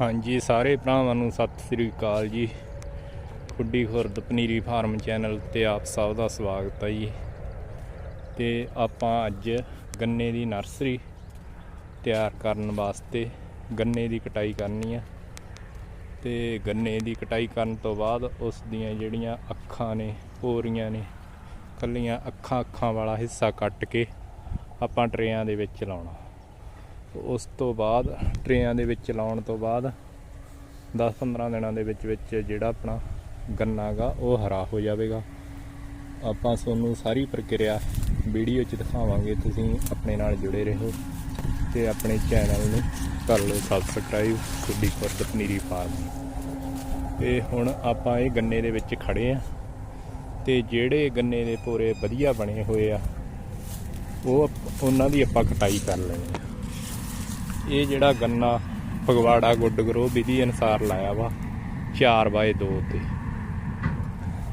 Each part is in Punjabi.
ਹਾਂਜੀ, ਸਾਰੇ ਭਰਾਵਾਂ ਨੂੰ ਸਤਿ ਸ੍ਰੀ ਅਕਾਲ ਜੀ। ਖੁੱਡੀ ਖੁਰਦ ਪਨੀਰੀ ਫਾਰਮ ਚੈਨਲ ਤੇ ਆਪ ਸਭ ਦਾ ਸਵਾਗਤ ਹੈ ਜੀ। ਤੇ ਆਪਾਂ ਅੱਜ ਗੰਨੇ ਦੀ ਨਰਸਰੀ ਤਿਆਰ ਕਰਨ ਵਾਸਤੇ ਗੰਨੇ ਦੀ ਕਟਾਈ ਕਰਨੀ ਆ। ਤੇ ਗੰਨੇ ਦੀ ਕਟਾਈ ਕਰਨ ਤੋਂ ਬਾਅਦ ਉਸ ਦੀਆਂ ਜਿਹੜੀਆਂ ਅੱਖਾਂ ਨੇ, ਪੋਰੀਆਂ ਨੇ ਕੱਲੀਆਂ ਅੱਖਾਂ ਅੱਖਾਂ ਵਾਲਾ ਹਿੱਸਾ ਕੱਟ ਕੇ ਆਪਾਂ ਟਰੇਆਂ ਦੇ ਵਿੱਚ ਲਾਉਣਾ। ਉਸ ਤੋਂ ਬਾਅਦ, ਟਰੇਆਂ ਦੇ ਵਿੱਚ ਲਾਉਣ ਤੋਂ ਬਾਅਦ 10-15 ਦਿਨਾਂ ਦੇ ਵਿੱਚ ਵਿੱਚ ਜਿਹੜਾ ਆਪਣਾ ਗੰਨਾ ਗਾ, ਉਹ ਹਰਾ ਹੋ ਜਾਵੇਗਾ। ਆਪਾਂ ਤੁਹਾਨੂੰ ਸਾਰੀ ਪ੍ਰਕਿਰਿਆ ਵੀਡੀਓ 'ਚ ਦਿਖਾਵਾਂਗੇ। ਤੁਸੀਂ ਆਪਣੇ ਨਾਲ ਜੁੜੇ ਰਹੋ ਤੇ ਆਪਣੇ ਚੈਨਲ ਨੂੰ ਕਰ ਲਓ ਸਬਸਕ੍ਰਾਈਬ ਕੁੱਡੀ ਖੁਰਦ ਪਨੀਰੀ ਫਾਰਮ ਤੇ ਹੁਣ ਆਪਾਂ ਇਹ ਗੰਨੇ ਦੇ ਵਿੱਚ ਖੜੇ ਆ ਤੇ ਜਿਹੜੇ ਗੰਨੇ ਦੇ ਪੂਰੇ ਵਧੀਆ ਬਣੇ ਹੋਏ ਆ, ਉਹ ਆਪ- ਉਹਨਾਂ ਦੀ ਆਪਾਂ ਕਟਾਈ ਕਰ ਲੈਣੀ ਆ। ਇਹ ਜਿਹੜਾ ਗੰਨਾ ਫਗਵਾੜਾ ਗੁੱਡ ਗਰੋ ਵਿਧੀ ਅਨਸਾਰ ਲਾਇਆ ਵਾ 4 ਬਾਏ 2 ਤੇ।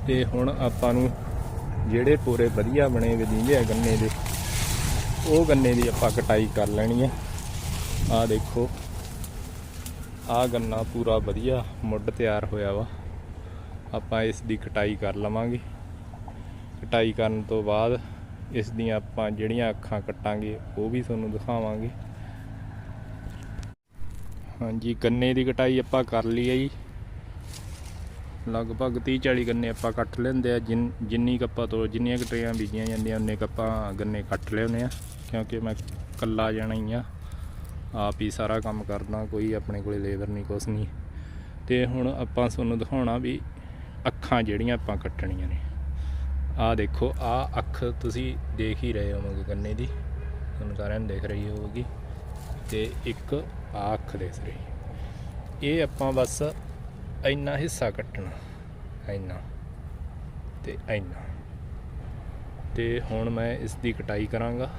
ਤੇ ਹੁਣ ਆਪਾਂ ਨੂੰ ਜਿਹੜੇ ਪੂਰੇ ਵਧੀਆ ਬਣੇ ਵਧੀਂਦੇ ਆ ਗੰਨੇ ਦੇ, ਉਹ ਗੰਨੇ ਦੀ ਆਪਾਂ ਕਟਾਈ ਕਰ ਲੈਣੀ ਆ। ਆਹ ਦੇਖੋ, ਆਹ ਗੰਨਾ ਪੂਰਾ ਵਧੀਆ ਮੁੱਢ ਤਿਆਰ ਹੋਇਆ ਵਾ। ਆਪਾਂ ਇਸ ਦੀ ਕਟਾਈ ਕਰ ਲਵਾਂਗੇ। ਕਟਾਈ ਕਰਨ ਤੋਂ ਬਾਅਦ ਇਸ ਦੀਆਂ ਆਪਾਂ ਜਿਹੜੀਆਂ ਅੱਖਾਂ ਕੱਟਾਂਗੇ, ਉਹ ਵੀ ਤੁਹਾਨੂੰ ਦਿਖਾਵਾਂਗੇ। ਹਾਂਜੀ, ਗੰਨੇ ਦੀ ਕਟਾਈ ਆਪਾਂ ਕਰ ਲਈ ਹੈ ਜੀ। ਲਗਭਗ 30 40 ਗੰਨੇ ਆਪਾਂ ਕੱਟ ਲੈਂਦੇ ਆ। ਜਿੰਨ, ਜਿੰਨੀ ਕੱਪਾਂ ਤੋਂ ਜਿੰਨੀਆਂ ਕਟਰੀਆਂ ਬੀਜੀਆਂ ਜਾਂਦੀਆਂ ਉਹਨੇ ਕੱਪਾਂ ਗੰਨੇ ਕੱਟ ਲਿਆਉਂਦੇ ਆ। ਕਿਉਂਕਿ ਮੈਂ ਕੱਲਾ ਜਾਣਾ ਹੀ ਆ। ਆਪ ਹੀ ਸਾਰਾ ਕੰਮ ਕਰਦਾ, ਕੋਈ ਆਪਣੇ ਕੋਲੇ ਲੇਬਰ ਨਹੀਂ, ਕੁਛ ਨਹੀਂ। ਤੇ ਹੁਣ ਆਪਾਂ ਤੁਹਾਨੂੰ ਦਿਖਾਉਣਾ ਵੀ ਅੱਖਾਂ ਜਿਹੜੀਆਂ ਆਪਾਂ ਕੱਟਣੀਆਂ ਨੇ। ਆਹ ਦੇਖੋ, ਆਹ ਅੱਖ ਤੁਸੀਂ ਦੇਖ ਹੀ ਰਹੇ ਹੋਵੋਗੇ ਗੰਨੇ ਦੀ। ਤੁਹਾਨੂੰ ਸਾਰਿਆਂ ਨੂੰ ਦੇਖ ਰਹੀ ਹੋਵੇਗੀ। ਤੇ ਇੱਕ ਆਹ ਅੱਖ ਦਿਸ ਰਹੀ ਇਹ ਆਪਾਂ ਬਸ ਇੰਨਾ ਹਿੱਸਾ ਕੱਟਣਾ, ਇੰਨਾ ਤੇ ਇੰਨਾ। ਤੇ ਹੁਣ ਮੈਂ ਇਸ ਦੀ ਕਟਾਈ ਕਰਾਂਗਾ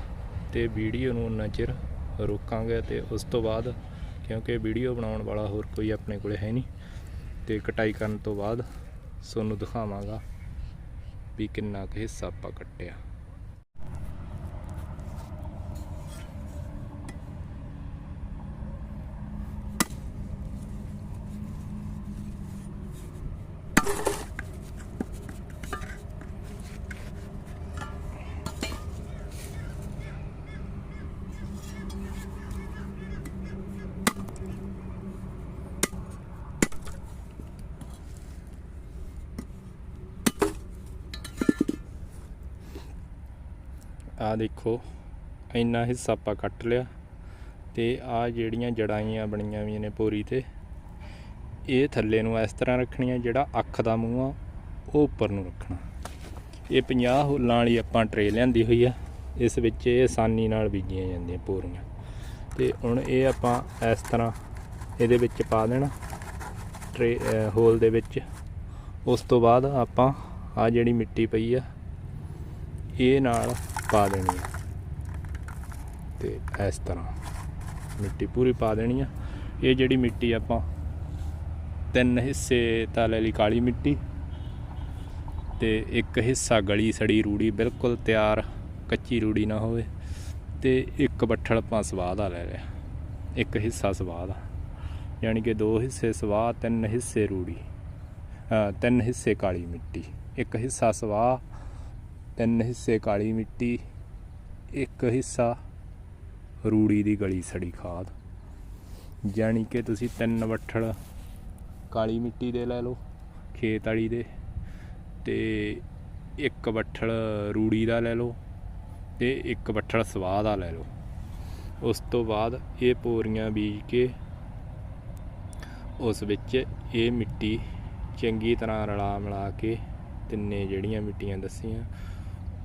ਤੇ ਵੀਡੀਓ ਨੂੰ ਉਨਾ ਚਿਰ ਰੋਕਾਂਗੇ ਤੇ ਉਸ ਤੋਂ ਬਾਅਦ, ਕਿਉਂਕਿ ਵੀਡੀਓ ਬਣਾਉਣ ਵਾਲਾ ਹੋਰ ਕੋਈ ਆਪਣੇ ਕੋਲੇ ਹੈ ਨਹੀਂ, ਤੇ ਕਟਾਈ ਕਰਨ ਤੋਂ ਬਾਅਦ ਤੁਹਾਨੂੰ ਦਿਖਾਵਾਂਗਾ ਵੀ ਕਿੰਨਾ ਕੁ ਹਿੱਸਾ ਆਪਾਂ ਕੱਟਿਆ। ਆ ਦੇਖੋ, ਇੰਨਾ ਹਿੱਸਾ ਆਪਾਂ ਕੱਟ ਲਿਆ ਤੇ ਆ ਜਿਹੜੀਆਂ ਜੜਾਈਆਂ ਬਣੀਆਂ ਹੋਈਆਂ ਨੇ ਪੋਰੀ ਤੇ, ਇਹ ਥੱਲੇ ਨੂੰ ਇਸ ਤਰ੍ਹਾਂ ਰੱਖਣੀਆਂ ਜਿਹੜਾ ਅੱਖ ਦਾ ਮੂੰਹ ਆ, ਉਹ ਉੱਪਰ ਨੂੰ ਰੱਖਣਾ। ਇਹ 50 ਹੋਲਾਂ ਵਾਲੀ ਆਪਾਂ ਟਰੇ ਲਿਆਂਦੀ ਹੋਈ ਆ, ਇਸ ਵਿੱਚ ਇਹ ਆਸਾਨੀ ਨਾਲ ਬੀਜੀਆਂ ਜਾਂਦੀਆਂ ਪੋਰੀਆਂ। ਤੇ ਹੁਣ ਇਹ ਆਪਾਂ ਇਸ ਤਰ੍ਹਾਂ ਇਹਦੇ ਵਿੱਚ ਪਾ ਦੇਣਾ ਟਰੇ ਹੋਲ ਦੇ ਵਿੱਚ। ਉਸ ਤੋਂ ਬਾਅਦ ਆਪਾਂ ਆ ਜਿਹੜੀ ਮਿੱਟੀ ਪਈ ਆ, ਇਹ ਨਾਲ ਪਾ ਦੇਣੀ ਆ। ਤੇ ਇਸ ਤਰ੍ਹਾਂ ਮਿੱਟੀ ਪੂਰੀ ਪਾ ਦੇਣੀ ਆ। ਇਹ ਜਿਹੜੀ ਮਿੱਟੀ ਆਪਾਂ ਤਿੰਨ ਹਿੱਸੇ ਤਾਂ ਲੈ ਲਈ ਕਾਲੀ ਮਿੱਟੀ ਤੇ ਇੱਕ ਹਿੱਸਾ ਗਲੀ ਸੜੀ ਰੂੜੀ ਬਿਲਕੁਲ ਤਿਆਰ, ਕੱਚੀ ਰੂੜੀ ਨਾ ਹੋਵੇ ਤੇ ਇੱਕ ਬੱਠਲ ਆਪਾਂ ਸਵਾਹ ਦਾ ਲੈ ਲਿਆ। ਇੱਕ ਹਿੱਸਾ ਸਵਾਹ ਦਾ ਯਾਨੀ ਕਿ ਦੋ ਹਿੱਸੇ ਸਵਾਹ ਤਿੰਨ ਹਿੱਸੇ ਰੂੜੀ ਤਿੰਨ ਹਿੱਸੇ ਕਾਲੀ ਮਿੱਟੀ। ਇੱਕ ਹਿੱਸਾ ਸਵਾਹ ਤਿੰਨ ਹਿੱਸੇ ਕਾਲੀ ਮਿੱਟੀ, ਇੱਕ ਹਿੱਸਾ ਰੂੜੀ ਦੀ ਗਲੀ ਸੜੀ ਖਾਦ। ਯਾਨੀ ਕਿ ਤੁਸੀਂ ਤਿੰਨ ਵੱਠਲ ਕਾਲੀ ਮਿੱਟੀ ਦੇ ਲੈ ਲਓ, ਖੇਤ ਵਾਲੀ ਦੇ, ਤੇ ਇੱਕ ਵੱਠਲ ਰੂੜੀ ਦਾ ਲੈ ਲਓ, ਤੇ ਇੱਕ ਵੱਠਲ ਸਵਾਹ ਦਾ ਲੈ ਲਓ। ਉਸ ਤੋਂ ਬਾਅਦ ਇਹ ਪੋਰੀਆਂ ਬੀਜ ਕੇ ਉਸ ਵਿੱਚ ਇਹ ਮਿੱਟੀ ਚੰਗੀ ਤਰ੍ਹਾਂ ਰਲਾ ਮਿਲਾ ਕੇ ਤਿੰਨੇ ਜਿਹੜੀਆਂ ਮਿੱਟੀਆਂ ਦੱਸੀਆਂ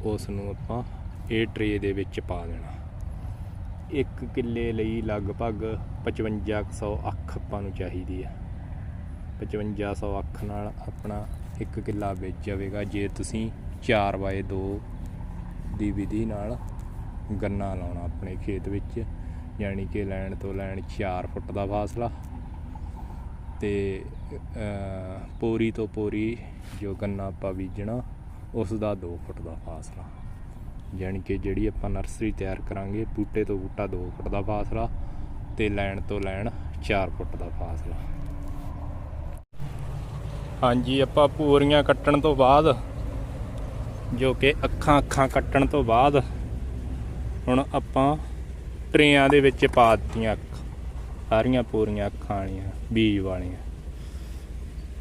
ਉਸ ਨੂੰ ਆਪਾਂ ਇਹ ਟਰੇ ਦੇ ਵਿੱਚ ਪਾ ਦੇਣਾ। ਇੱਕ ਕਿੱਲੇ ਲਈ ਲਗਭਗ 5500 ਅੱਖ ਆਪਾਂ ਨੂੰ ਚਾਹੀਦੀ ਆ 5500 ਅੱਖ ਨਾਲ ਆਪਣਾ ਇੱਕ ਕਿੱਲਾ ਵਿੱਚ ਜਾਵੇਗਾ ਜੇ ਤੁਸੀਂ 4 ਬਾਏ 2 ਦੀ ਵਿਧੀ ਨਾਲ ਗੰਨਾ ਲਾਉਣਾ ਆਪਣੇ ਖੇਤ ਵਿੱਚ, ਯਾਨੀ ਕਿ ਲੈਣ ਤੋਂ ਲੈਣ 4 ਫੁੱਟ ਦਾ ਫਾਸਲਾ। ਤੇ ਪੋਰੀ ਤੋਂ ਪੋਰੀ ਜੋ ਗੰਨਾ ਆਪਾਂ ਬੀਜਣਾ ਉਸ ਦਾ 2 ਫੁੱਟ ਦਾ ਫਾਸਲਾ। ਯਾਨੀ ਕਿ ਜਿਹੜੀ ਆਪਾਂ ਨਰਸਰੀ ਤਿਆਰ ਕਰਾਂਗੇ, ਬੂਟੇ ਤੋਂ ਬੂਟਾ 2 ਫੁੱਟ ਦਾ ਫਾਸਲਾ ਤੇ ਲੈਣ ਤੋਂ ਲੈਣ 4 ਫੁੱਟ ਦਾ ਫਾਸਲਾ। ਹਾਂਜੀ, ਆਪਾਂ ਪੂਰੀਆਂ ਕੱਟਣ ਤੋਂ ਬਾਅਦ, ਜੋ ਕਿ ਅੱਖਾਂ ਅੱਖਾਂ ਕੱਟਣ ਤੋਂ ਬਾਅਦ, ਹੁਣ ਆਪਾਂ ਟਰੇਆਂ ਦੇ ਵਿੱਚ ਪਾ ਦਿੱਤੀਆਂ ਅੱਖ। ਸਾਰੀਆਂ ਪੂਰੀਆਂ ਅੱਖਾਂ ਵਾਲੀਆਂ, ਬੀਜ ਵਾਲੀਆਂ।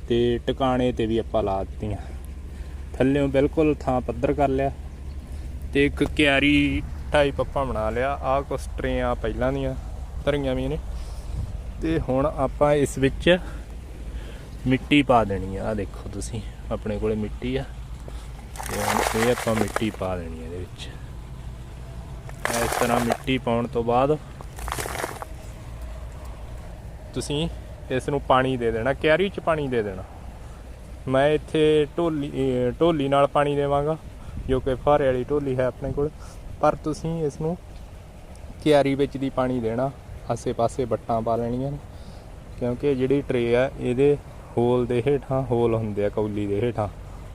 ਤੇ ਟਿਕਾਣੇ ਤੇ ਵੀ ਆਪਾਂ ਲਾ ਦਿੱਤੀਆਂ। ਥੱਲੇੋਂ ਬਿਲਕੁਲ ਥਾਂ ਪੱਧਰ ਕਰ ਲਿਆ ਤੇ ਇੱਕ ਕਿਆਰੀ ਟਾਈਪ ਆਪਾਂ ਬਣਾ ਲਿਆ। ਆਹ ਕੁਛ ਟਰੇਆਂ ਪਹਿਲਾਂ ਦੀਆਂ, ਧਰੀਆਂ ਵੀ ਨੇ। ਤੇ ਹੁਣ ਆਪਾਂ ਇਸ ਵਿੱਚ ਮਿੱਟੀ ਪਾ ਦੇਣੀ ਆ। ਆਹ ਦੇਖੋ ਤੁਸੀਂ, ਆਪਣੇ ਕੋਲੇ ਮਿੱਟੀ ਆ। ਤੇ ਇਹ ਆਪਾਂ ਮਿੱਟੀ ਪਾ ਦੇਣੀ ਆ ਇਹਦੇ ਵਿੱਚ। ਇਸ ਤਰ੍ਹਾਂ ਮਿੱਟੀ ਪਾਉਣ ਤੋਂ ਬਾਅਦ ਤੁਸੀਂ ਇਸ ਨੂੰ ਪਾਣੀ ਦੇ ਦੇਣਾ। ਕਿਆਰੀ 'ਚ ਪਾਣੀ ਦੇ ਦੇਣਾ। ਮੈਂ ਇੱਥੇ ਢੋਲੀ ਢੋਲੀ ਨਾਲ ਪਾਣੀ ਦੇਵਾਂਗਾ, ਜੋ ਕਿ ਫਾਰੇ ਵਾਲੀ ਢੋਲੀ ਹੈ ਆਪਣੇ ਕੋਲ। ਪਰ ਤੁਸੀਂ ਇਸ ਨੂੰ ਕਿਆਰੀ ਵਿੱਚ ਦੀ ਪਾਣੀ ਦੇਣਾ, ਆਸੇ-ਪਾਸੇ ਵੱਟਾਂ ਪਾ ਲੈਣੀਆਂ ਨੇ, ਕਿਉਂਕਿ ਜਿਹੜੀ ਟਰੇ ਆ, ਇਹਦੇ ਹੋਲ ਦੇ ਹੇਠਾਂ ਹੋਲ ਹੁੰਦੇ ਆ, ਕੌਲੀ ਦੇ ਹੇਠਾਂ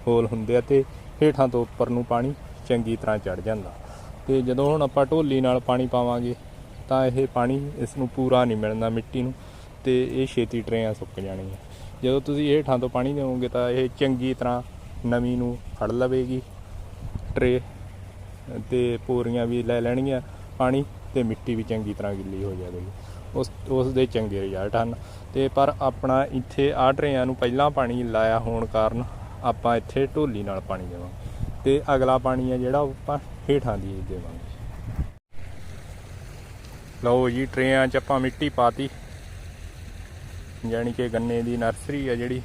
ਹੋਲ ਹੁੰਦੇ ਆ ਤੇ ਹੇਠਾਂ ਤੋਂ ਉੱਪਰ ਨੂੰ ਪਾਣੀ ਚੰਗੀ ਤਰ੍ਹਾਂ ਚੜ ਜਾਂਦਾ। ਤੇ ਜਦੋਂ ਹੁਣ ਆਪਾਂ ਢੋਲੀ ਨਾਲ ਪਾਣੀ ਪਾਵਾਂਗੇ, ਤਾਂ ਇਹ ਪਾਣੀ ਇਸ ਨੂੰ ਪੂਰਾ ਨਹੀਂ ਮਿਲਣਾ ਮਿੱਟੀ ਨੂੰ, ਤੇ ਇਹ ਛੇਤੀ ਟਰੇਆਂ ਸੁੱਕ ਜਾਣੀਆਂ। ਜਦੋਂ ਤੁਸੀਂ ਹੇਠਾਂ ਤੋਂ ਪਾਣੀ ਦਿਓਗੇ ਤਾਂ ਇਹ ਚੰਗੀ ਤਰ੍ਹਾਂ ਨਮੀ ਨੂੰ ਫੜ ਲਵੇਗੀ। ਟਰੇ ਤੇ ਪੋਰੀਆਂ ਵੀ ਲੈ ਲੈਣਗੀਆਂ ਪਾਣੀ ਤੇ ਮਿੱਟੀ ਵੀ ਚੰਗੀ ਤਰ੍ਹਾਂ ਗਿੱਲੀ ਹੋ ਜਾਵੇਗੀ। ਉਸ ਉਸ ਦੇ ਚੰਗੇ ਰਿਜ਼ਲਟ ਹਨ। ਤੇ ਪਰ ਆਪਣਾ ਇੱਥੇ ਆਹ ਟਰੇਆਂ ਨੂੰ ਪਹਿਲਾਂ ਪਾਣੀ ਲਾਇਆ ਹੋਣ ਕਾਰਨ ਆਪਾਂ ਇੱਥੇ ਢੋਲੀ ਨਾਲ ਪਾਣੀ ਦੇਵਾਂਗੇ। ਤੇ ਅਗਲਾ ਪਾਣੀ ਆ ਜਿਹੜਾ ਉਹ ਆਪਾਂ ਹੇਠਾਂ ਦੀ ਦੇਵਾਂਗੇ। ਲਓ ਜੀ, ਟਰੇਆਂ 'ਚ ਆਪਾਂ ਮਿੱਟੀ ਪਾਤੀ। ਯਾਨੀ ਕਿ ਗੰਨੇ ਦੀ ਨਰਸਰੀ ਆ ਜਿਹੜੀ।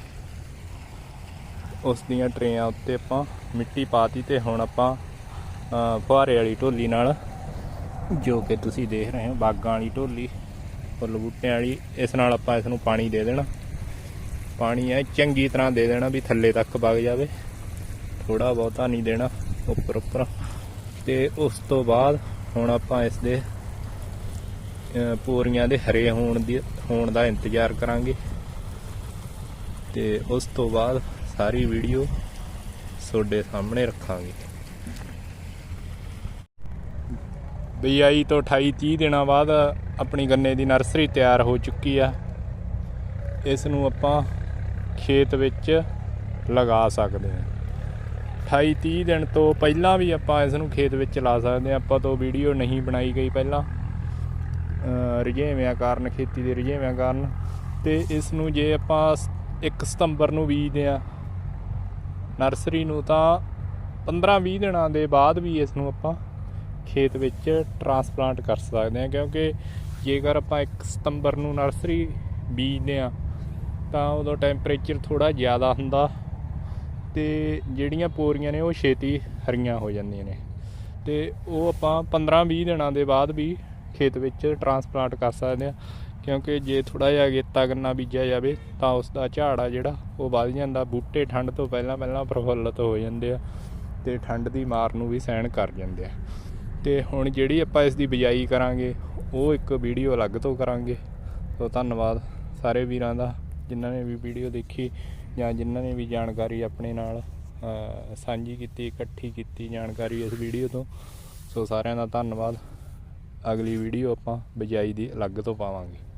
ਉਸ ਦੀਆਂ ਟਰੇਆਂ ਉੱਤੇ ਆਪਾਂ ਮਿੱਟੀ ਪਾਤੀ ਤੇ ਹੁਣ ਆਪਾਂ ਫੁਹਾਰੇ ਵਾਲੀ ਢੋਲੀ ਨਾਲ, ਜੋ ਕਿ ਤੁਸੀਂ ਦੇਖ ਰਹੇ ਹੋ, ਬਾਗਾਂ ਵਾਲੀ ਢੋਲੀ ਫੁੱਲ ਬੂਟਿਆਂ ਵਾਲੀ, ਇਸ ਨਾਲ ਆਪਾਂ ਇਸ ਨੂੰ ਪਾਣੀ ਦੇ ਦੇਣਾ। ਪਾਣੀ ਐ ਚੰਗੀ ਤਰ੍ਹਾਂ ਦੇ ਦੇਣਾ ਵੀ ਥੱਲੇ ਤੱਕ ਵਗ ਜਾਵੇ। ਥੋੜਾ ਬਹੁਤਾ ਨਹੀਂ ਦੇਣਾ ਉੱਪਰ ਉੱਪਰ। ਤੇ ਉਸ ਤੋਂ ਬਾਅਦ ਹੁਣ ਆਪਾਂ ਇਸ ਦੇ ਪੋਰੀਆਂ ਦੇ ਹਰੇ ਹੋਣ ਦੀ ਹੋਣ ਦਾ ਇੰਤਜ਼ਾਰ ਕਰਾਂਗੇ। ਤੇ ਉਸ ਤੋਂ ਬਾਅਦ ਸਾਰੀ ਵੀਡੀਓ ਤੁਹਾਡੇ ਸਾਹਮਣੇ ਰੱਖਾਂਗੇ। ਬਿਆਈ ਤੋਂ 28 30 ਦਿਨਾਂ ਬਾਅਦ ਆਪਣੀ ਗੰਨੇ ਦੀ ਨਰਸਰੀ ਤਿਆਰ ਹੋ ਚੁੱਕੀ ਆ। ਇਸ ਨੂੰ ਆਪਾਂ ਖੇਤ ਵਿੱਚ ਲਗਾ ਸਕਦੇ ਹਾਂ। 28 30 ਦਿਨ ਤੋਂ ਪਹਿਲਾਂ ਵੀ ਆਪਾਂ ਇਸ ਨੂੰ ਖੇਤ ਵਿੱਚ ਲਾ ਸਕਦੇ ਹਾਂ। ਆਪਾਂ ਤੋਂ ਵੀਡੀਓ ਨਹੀਂ ਬਣਾਈ ਗਈ ਪਹਿਲਾਂ। ਰੁਝੇਵਿਆਂ ਕਾਰਨ, ਖੇਤੀ ਦੇ ਰੁਝੇਵਿਆਂ ਕਾਰਨ। ਤੇ ਇਸ ਨੂੰ ਜੇ ਆਪਾਂ 1 ਸਤੰਬਰ ਨੂੰ ਬੀਜਦੇ ਆ ਨਰਸਰੀ ਨੂੰ ਤਾਂ 15-20 ਦਿਨਾਂ ਦੇ ਬਾਅਦ ਵੀ ਇਸ ਨੂੰ ਆਪਾਂ ਖੇਤ ਵਿੱਚ ਟਰਾਂਸਪਲਾਂਟ ਕਰ ਸਕਦੇ ਹਾਂ, ਕਿਉਂਕਿ ਜੇਕਰ ਆਪਾਂ 1 ਸਤੰਬਰ ਨੂੰ ਨਰਸਰੀ ਬੀਜਦੇ ਆ ਤਾਂ ਉਦੋਂ ਟੈਂਪਰੇਚਰ ਥੋੜਾ ਜ਼ਿਆਦਾ ਹੁੰਦਾ ਤੇ ਜਿਹੜੀਆਂ ਪੋਰੀਆਂ ਨੇ ਉਹ ਛੇਤੀ ਹਰੀਆਂ ਹੋ ਜਾਂਦੀਆਂ ਨੇ। ਤੇ ਉਹ ਆਪਾਂ 15-20 ਦਿਨਾਂ ਦੇ ਬਾਅਦ ਵੀ ਖੇਤ ਵਿੱਚ ਟਰਾਂਸਪਲਾਂਟ ਕਰ ਸਕਦੇ ਆ ਕਿਉਂਕਿ ਜੇ ਥੋੜਾ ਜਿਹਾ ਅਗੇਤਾ ਗੰਨਾ ਬੀਜਿਆ ਜਾਵੇ, ਤਾਂ ਉਸ ਦਾ ਝਾੜ ਆ ਜਿਹੜਾ, ਉਹ ਵੱਧ ਜਾਂਦਾ। ਬੂਟੇ ਠੰਡ ਤੋਂ ਪਹਿਲਾਂ ਪਹਿਲਾਂ ਪ੍ਰਫੁੱਲਤ ਹੋ ਜਾਂਦੇ ਆ ਤੇ ਠੰਡ ਦੀ ਮਾਰ ਨੂੰ ਵੀ ਸਹਿਣ ਕਰ ਜਾਂਦੇ ਆ। ਤੇ ਹੁਣ ਜਿਹੜੀ ਆਪਾਂ ਇਸ ਦੀ ਬਿਜਾਈ ਕਰਾਂਗੇ, ਉਹ ਇੱਕ ਵੀਡੀਓ ਅਲੱਗ ਤੋਂ ਕਰਾਂਗੇ। ਸੋ ਧੰਨਵਾਦ ਸਾਰੇ ਵੀਰਾਂ ਦਾ, ਜਿਨ੍ਹਾਂ ਨੇ ਵੀ ਵੀਡੀਓ ਦੇਖੀ ਜਾਂ ਜਿਨ੍ਹਾਂ ਨੇ ਵੀ ਜਾਣਕਾਰੀ ਆਪਣੇ ਨਾਲ ਸਾਂਝੀ ਕੀਤੀ, ਇਕੱਠੀ ਕੀਤੀ ਜਾਣਕਾਰੀ ਇਸ ਵੀਡੀਓ ਤੋਂ। ਸੋ ਸਾਰਿਆਂ ਦਾ ਧੰਨਵਾਦ। ਅਗਲੀ ਵੀਡੀਓ ਆਪਾਂ ਬਿਜਾਈ ਦੀ ਅਲੱਗ ਤੋਂ ਪਾਵਾਂਗੇ।